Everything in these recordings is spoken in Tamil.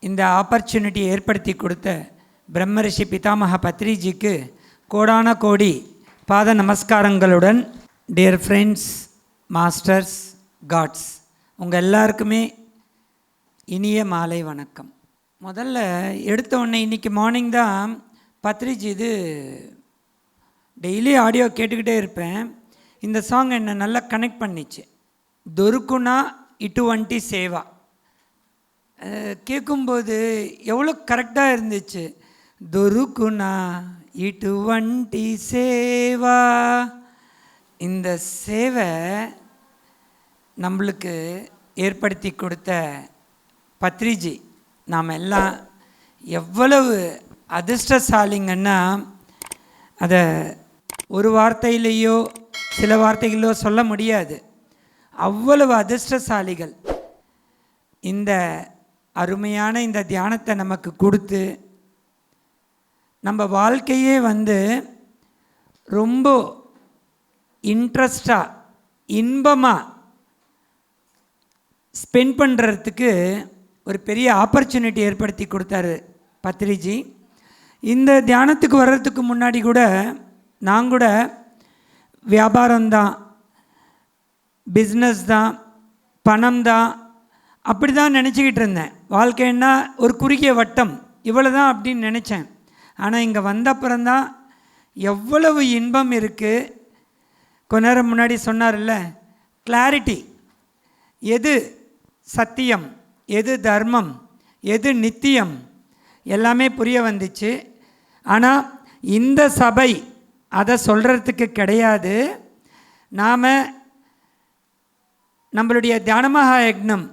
இந்த ஆப்பர்ச்சுனிட்டி ஏற்படுத்தி கொடுத்த பிரம்மரிஷி பிதாமக பத்ரிஜிக்கு கோடான கோடி பாத நமஸ்காரங்களுடன் டியர் ஃப்ரெண்ட்ஸ் மாஸ்டர்ஸ் காட்ஸ் உங்கள் எல்லாருக்குமே இனிய மாலை வணக்கம். முதல்ல எடுத்த உடனே இன்றைக்கி மார்னிங் தான் பத்ரிஜி இது டெய்லி ஆடியோ கேட்டுக்கிட்டே இருப்பேன். இந்த சாங் என்னை நல்லா கனெக்ட் பண்ணிச்சு. தொருக்குனா இட்டுவண்டி சேவா. கேட்கும்போது எவ்வளோ கரெக்டாக இருந்துச்சு. தொருக்குனா இட்டுவண்டி சேவா. இந்த சேவை நம்மளுக்கு ஏற்படுத்தி கொடுத்த பத்ரிஜி. நாம் எல்லாம் எவ்வளவு அதிர்ஷ்டசாலிங்கன்னா அதை ஒரு வார்த்தையிலேயோ சில வார்த்தைகளோ சொல்ல முடியாது. அவ்வளவு அதிர்ஷ்டசாலிகள். இந்த அருமையான இந்த தியானத்தை நமக்கு கொடுத்து நம்ம வாழ்க்கையே வந்து ரொம்ப இன்ட்ரெஸ்டாக இன்பமாக ஸ்பெண்ட் பண்ணுறதுக்கு ஒரு பெரிய ஆப்பர்ச்சுனிட்டி ஏற்படுத்தி கொடுத்தாரு பத்ரிஜி. இந்த தியானத்துக்கு வர்றதுக்கு முன்னாடி கூட நான் கூட வியாபாரம்தான் பிஸ்னஸ் தான் பணம் தான் அப்படி தான் நினச்சிக்கிட்டு இருந்தேன். வாழ்க்கைன்னா ஒரு குறுகிய வட்டம். இவ்வளோ தான் அப்படின்னு நினச்சேன். ஆனால் இங்கே வந்த அப்புறம்தான் எவ்வளவு இன்பம் இருக்குது கொஞ்ச நேரம் முன்னாடி சொன்னார்ல கிளாரிட்டி எது சத்தியம் எது தர்மம் எது நித்தியம்? எல்லாமே புரிய வந்துச்சு. ஆனால் இந்த சபை அதை சொல்கிறதுக்கு கிடையாது. நாம் நம்மளுடைய தியானமகா யக்னம்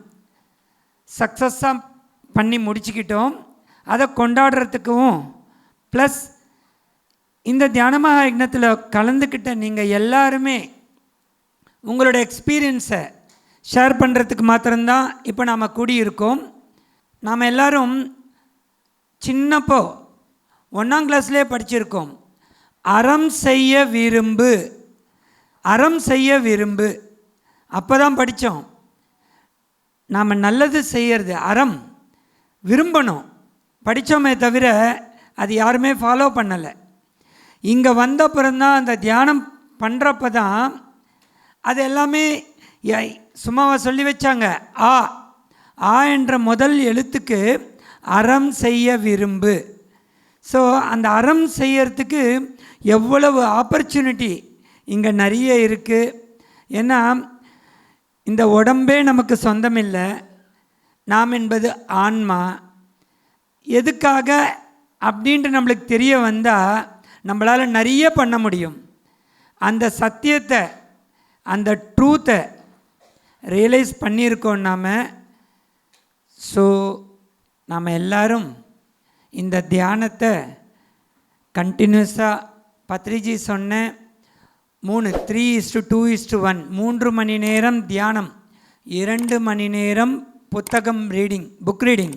சக்ஸஸாக பண்ணி முடிச்சுக்கிட்டோம். அதை கொண்டாடுறதுக்கும் ப்ளஸ் இந்த தியானமகா யக்னத்தில் கலந்துக்கிட்ட நீங்கள் எல்லாருமே உங்களோட எக்ஸ்பீரியன்ஸை ஷேர் பண்ணுறதுக்கு மாத்திரம்தான் இப்போ நாம் கூடியிருக்கோம். நாம் எல்லோரும் சின்னப்போ ஒன்றாம் கிளாஸ்லேயே படிச்சிருக்கோம். அறம் செய்ய விரும்பு. அறம் செய்ய விரும்பு. அப்போ தான் படித்தோம் நாம் நல்லது செய்கிறது அறம் விரும்பணும். படித்தோமே தவிர அது யாருமே ஃபாலோ பண்ணலை. இங்கே வந்த அப்புறம்தான் அந்த தியானம் பண்ணுறப்ப தான் அது எல்லாமே ய- சும்மாவா சொல்லி வச்சாங்க. ஆ ஆ என்ற முதல் எழுத்துக்கு அறம் செய்ய விரும்பு. ஸோ அந்த அறம் செய்யறதுக்கு எவ்வளவு ஆப்பர்ச்சுனிட்டி இங்கே நிறைய இருக்குது ஏன்னா இந்த உடம்பே நமக்கு சொந்தமில்லை. நாம் என்பது ஆன்மா. எதுக்காக அப்படின்ட்டு நம்மளுக்கு தெரிய வந்தால் நம்மளால் நிறைய பண்ண முடியும். அந்த சத்தியத்தை அந்த ட்ரூத்தை ரியலைஸ் பண்ணியிருக்கோம் நாம். ஸோ நாம் எல்லாரும் இந்த தியானத்தை கண்டினியூஸாக பத்ரிஜி சொன்னேன் மூணு three is to two is மூன்று மணி நேரம் தியானம் இரண்டு மணி நேரம் புத்தகம் ரீடிங் புக் ரீடிங்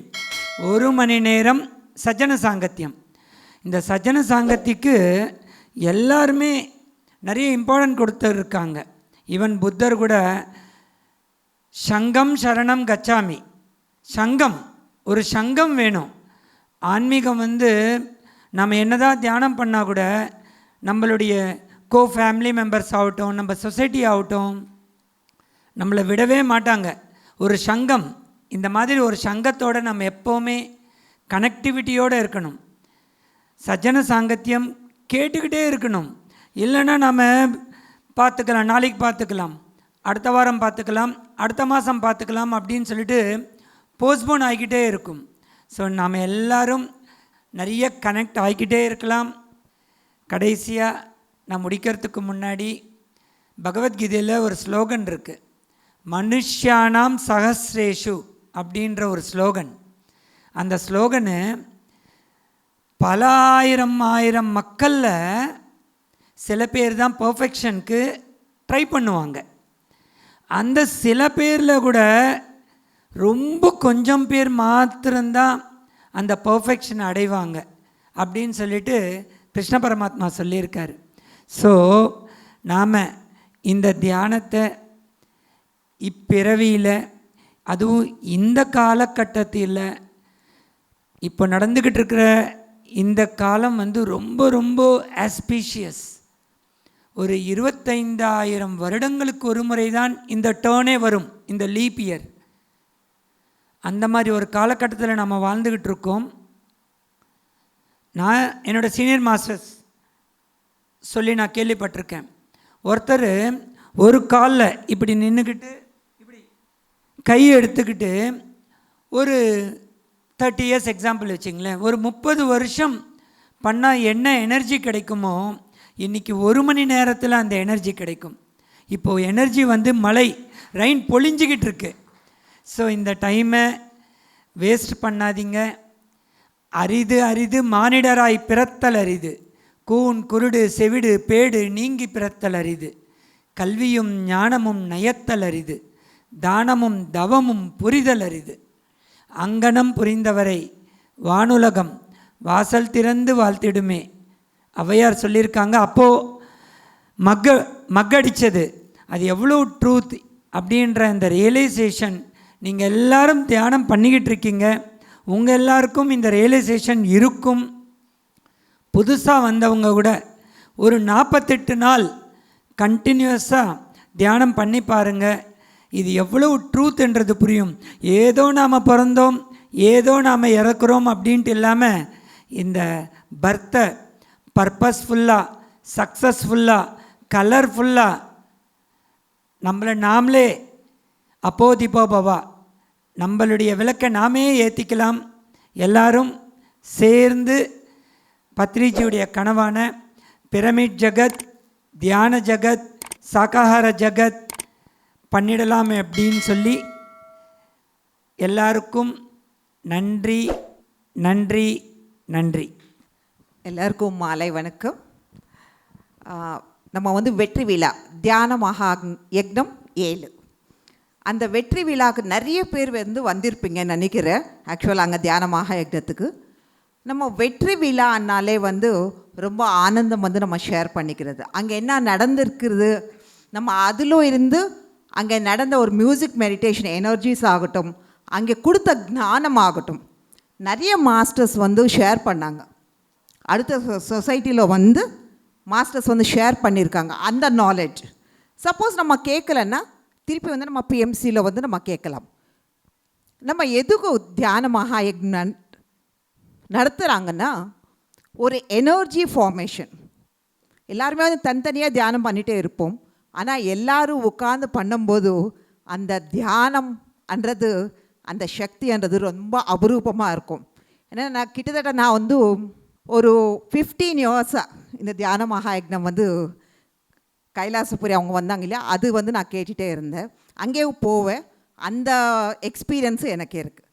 ஒரு மணி நேரம் சஜன சாங்கத்தியம். இந்த சஜன சாங்கத்திக்கு எல்லாருமே நிறைய இம்பார்ட்டன்ட் கொடுத்துருக்காங்க ஈவன் புத்தர் கூட சங்கம் சரணம் கச்சாமி. சங்கம் ஒரு சங்கம் வேணும். ஆன்மீகம் வந்து நம்ம என்னதான் தியானம் பண்ணால் கூட நம்மளுடைய கோ ஃபேமிலி மெம்பர்ஸ் ஆகட்டும் நம்ம சொசைட்டி ஆகட்டும் நம்மளை விடவே மாட்டாங்க. ஒரு சங்கம் இந்த மாதிரி ஒரு சங்கத்தோடு நம்ம எப்போவுமே கனெக்டிவிட்டியோடு இருக்கணும். சஜ்ஜன சாங்கத்தியம் கேட்டுக்கிட்டே இருக்கணும். இல்லைன்னா நம்ம பார்த்துக்கலாம் நாளைக்கு பார்த்துக்கலாம் அடுத்த வாரம் பார்த்துக்கலாம் அடுத்த மாதம் பார்த்துக்கலாம் அப்படின்னு சொல்லிட்டு போஸ்ட்போன் ஆகிக்கிட்டே இருக்கும். ஸோ நாம் எல்லோரும் நிறைய கனெக்ட் ஆகிக்கிட்டே இருக்கலாம். கடைசியாக நான் முடிக்கிறதுக்கு முன்னாடி பகவத்கீதையில் ஒரு ஸ்லோகன் இருக்குது மனுஷியானாம் சஹசிரேஷு அப்படின்ற ஒரு ஸ்லோகன். அந்த ஸ்லோகனு பல ஆயிரம் ஆயிரம் மக்களில் சில பேர் தான் பர்ஃபெக்ஷனுக்கு ட்ரை பண்ணுவாங்க. அந்த சில பேரில் கூட ரொம்ப கொஞ்சம் பேர் மாத்திரம்தான் அந்த பர்ஃபெக்ஷன் அடைவாங்க அப்படின்னு சொல்லிட்டு கிருஷ்ண பரமாத்மா சொல்லியிருக்காரு. ஸோ நாம் இந்த தியானத்தை இப்பிறவியில் அதுவும் இந்த காலகட்டத்தில் இப்போ நடந்துக்கிட்டு இருக்கிற இந்த காலம் வந்து ரொம்ப ரொம்ப ஆஸ்பீஷியஸ் ஒரு இருபத்தைந்தாயிரம் வருடங்களுக்கு ஒரு முறை தான் இந்த டேர்னே வரும் இந்த லீப் இயர் அந்த மாதிரி ஒரு காலகட்டத்தில் நம்ம வாழ்ந்துக்கிட்டு இருக்கோம் நான் என்னோடய சீனியர் மாஸ்டர்ஸ் சொல்லி நான் கேள்விப்பட்டிருக்கேன். ஒருத்தர் ஒரு காலில் இப்படி நின்றுக்கிட்டு இப்படி கை எடுத்துக்கிட்டு ஒரு தேர்ட்டி இயர்ஸ் எக்ஸாம்பிள் வச்சிங்களேன். ஒரு முப்பது வருஷம் பண்ணால் என்ன எனர்ஜி கிடைக்குமோ இன்றைக்கி ஒரு மணி நேரத்தில் அந்த எனர்ஜி கிடைக்கும். இப்போது எனர்ஜி வந்து மழை ரெயின் பொழிஞ்சிக்கிட்டு இருக்கு. ஸோ இந்த டைமை வேஸ்ட் பண்ணாதீங்க. அரிது அரிது மானிடராய் பிறத்தல் அரிது. கூன் குருடு செவிடு பேடு நீங்கி பிறத்தல் அரிது கல்வியும் ஞானமும் நயத்தல் அரிது தானமும் தவமும் புரிதல் அரிது அங்கனம் புரிந்தவரை வானுலகம் வாசல் திறந்து வாழ்த்திடுமே. ஔவையார் சொல்லியிருக்காங்க அப்போது மக்க மக்கடிச்சது. அது எவ்வளோ ட்ரூத் அப்படின்ற அந்த ரியலைசேஷன் நீங்கள் எல்லாரும் தியானம் பண்ணிக்கிட்டு இருக்கீங்க. உங்கள் எல்லாருக்கும் இந்த ரியலைசேஷன் இருக்கும். புதுசாக வந்தவங்க கூட ஒரு நாற்பத்தெட்டு நாள் கண்டினியூஸாக தியானம் பண்ணி பாருங்கள் இது எவ்வளவு ட்ரூத்ன்றது புரியும். ஏதோ நாம் பிறந்தோம் ஏதோ நாம் இறக்குறோம் அப்படின்ட்டு இல்லாமல் இந்த பர்த்தை பர்பஸ்ஃபுல்லாக சக்ஸஸ்ஃபுல்லாக கலர்ஃபுல்லாக நம்மளை நாமளே அப்போ தீபோ பவா நம்மளுடைய விளக்கை நாமே ஏற்றிக்கலாம் எல்லாரும் சேர்ந்து பத்ரிஜியுடைய கனவான பிரமிட் ஜகத் தியான ஜகத் சாகாஹார ஜகத் பண்ணிடலாமே அப்படின்னு சொல்லி எல்லாருக்கும் நன்றி நன்றி நன்றி. எல்லாருக்கும் மாலை வணக்கம். நம்ம வந்து வெற்றி விழா தியான மகா யக்னம் ஏழு. அந்த வெற்றி விழாவுக்கு நிறைய பேர் வந்து வந்திருப்பீங்கன்னு நினைக்கிறேன். ஆக்சுவலாக அங்கே தியான மகா யக்னத்துக்கு. நம்ம வெற்றி விழான்னாலே வந்து ரொம்ப ஆனந்தம் வந்து நம்ம ஷேர் பண்ணிக்கிறது. அங்கே என்ன நடந்திருக்கிறது? நம்ம அதிலும் இருந்து அங்கே நடந்த ஒரு மியூசிக் மெடிடேஷன் எனர்ஜிஸ் ஆகட்டும் அங்கே கொடுத்த ஞானம் ஆகட்டும் நிறைய மாஸ்டர்ஸ் வந்து ஷேர் பண்ணாங்க. அடுத்த சொசைட்டியில் வந்து மாஸ்டர்ஸ் வந்து ஷேர் பண்ணியிருக்காங்க அந்த நாலேஜ் சப்போஸ் நம்ம கேட்கலன்னா திருப்பி வந்து நம்ம பிஎம்சியில் வந்து நம்ம கேட்கலாம் நம்ம எதுக்கு தியான மகாயக்னன் நடத்துகிறாங்கன்னா ஒரு எனர்ஜி ஃபார்மேஷன் எல்லாருமே வந்து தனித்தனியாக தியானம் பண்ணிகிட்டே இருப்போம். ஆனால் எல்லோரும் உட்காந்து பண்ணும்போது அந்த தியானம் அன்றது அந்த சக்தின்றது ரொம்ப அபரூபமாக இருக்கும். ஏன்னா நான் கிட்டத்தட்ட நான் வந்து ஒரு ஃபிஃப்டீன் இயர்ஸாக இந்த தியான மகாயக்னம் வந்து கைலாசபுரி அவங்க வந்தாங்க இல்லையா? அது வந்து நான் கேட்டுகிட்டே இருந்தேன். அங்கேயே போவேன். அந்த எக்ஸ்பீரியன்ஸு எனக்கு இருக்குது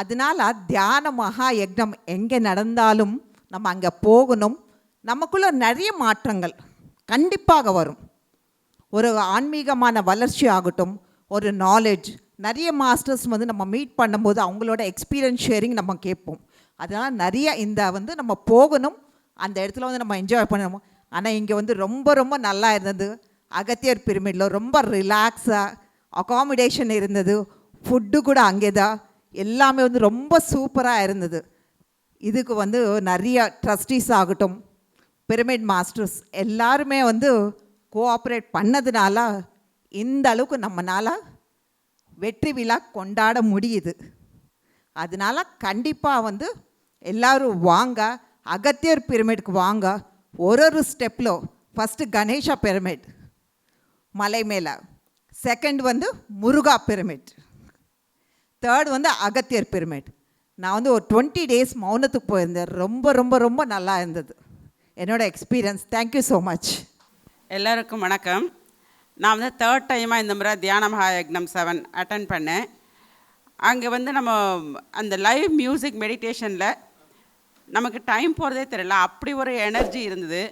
அதனால தியான மகா யக்னம் எங்கே நடந்தாலும் நம்ம அங்கே போகணும். நமக்குள்ள நிறைய மாற்றங்கள் கண்டிப்பாக வரும். ஒரு ஆன்மீகமான வளர்ச்சி ஆகட்டும் ஒரு நாலேஜ் நிறைய மாஸ்டர்ஸ் வந்து நம்ம மீட் பண்ணும்போது அவங்களோட எக்ஸ்பீரியன்ஸ் ஷேரிங் நம்ம கேட்போம். அதனால் நிறைய இந்த வந்து நம்ம போகணும் அந்த இடத்துல வந்து நம்ம என்ஜாய் பண்ணணும். ஆனால் இங்கே வந்து ரொம்ப ரொம்ப நல்லா இருந்தது. அகத்தியர் பிரமிடில் ரொம்ப ரிலாக்ஸாக அகாமடேஷன் இருந்தது. ஃபுட்டு கூட அங்கே தான் எல்லாமே வந்து ரொம்ப சூப்பராக இருந்தது. இதுக்கு வந்து நிறைய ட்ரஸ்டீஸ் ஆகட்டும் பிரமிட் மாஸ்டர்ஸ் எல்லாருமே வந்து கோஆப்ரேட் பண்ணதுனால இந்த அளவுக்கு நம்மளால் வெற்றி விழா கொண்டாட முடியுது. அதனால கண்டிப்பாக வந்து எல்லோரும் வாங்க அகத்தியர் பிரமிடுக்கு வாங்க. ஒரு ஒரு ஸ்டெப்பில் ஃபஸ்ட்டு கணேஷா பிரமிட் மலை மேலே. செகண்ட் வந்து முருகா பிரமிட் தேர்ட் வந்து அகத்தியர் பிரமிட். நான் வந்து ஒரு டுவெண்ட்டி டேஸ் மௌனத்துக்கு போயிருந்தேன். ரொம்ப ரொம்ப ரொம்ப நல்லா இருந்தது. என்னோட எக்ஸ்பீரியன்ஸ் தேங்க்யூ ஸோ மச் எல்லாருக்கும் வணக்கம். நான் வந்து தேர்ட் டைமாக இந்த முறை தியான மகாயக்னம் செவன் அட்டன் பண்ணேன். அங்கே வந்து நம்ம அந்த லைவ் மியூசிக் மெடிடேஷனில் நமக்கு டைம் போகிறதே தெரியல. அப்படி ஒரு எனர்ஜி இருந்தது.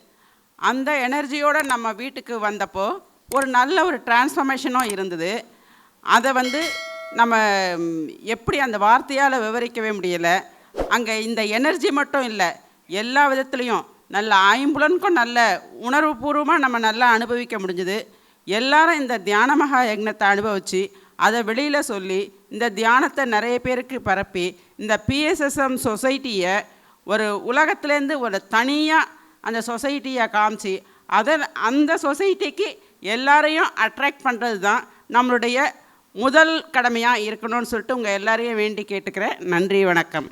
அந்த எனர்ஜியோடு நம்ம வீட்டுக்கு வந்தப்போ ஒரு நல்ல ஒரு டிரான்ஸ்ஃபர்மேஷனும் இருந்தது. அதை வந்து நம்ம எப்படி அந்த வார்த்தையால் விவரிக்கவே முடியலை. அங்கே இந்த எனர்ஜி மட்டும் இல்லை எல்லா விதத்துலேயும் நல்ல ஆயும்புலனுக்கும் நல்ல உணர்வுபூர்வமாக நம்ம நல்லா அனுபவிக்க முடிஞ்சுது. எல்லாரும் இந்த தியான மகா யக்னத்தை அனுபவித்து அதை வெளியில் சொல்லி இந்த தியானத்தை நிறைய பேருக்கு பரப்பி இந்த பிஎஸ்எஸ்எம் சொசைட்டியை ஒரு உலகத்துலேருந்து ஒரு தனியாக அந்த சொசைட்டியை காமிச்சு அதை அந்த சொசைட்டிக்கு எல்லாரையும் அட்ராக்ட் பண்ணுறது தான் நம்மளுடைய முதல் கடமையாக இருக்கணும்னு சொல்லிட்டு உங்கள் எல்லாரையும் வேண்டி கேட்டுக்கிறேன். நன்றி வணக்கம்.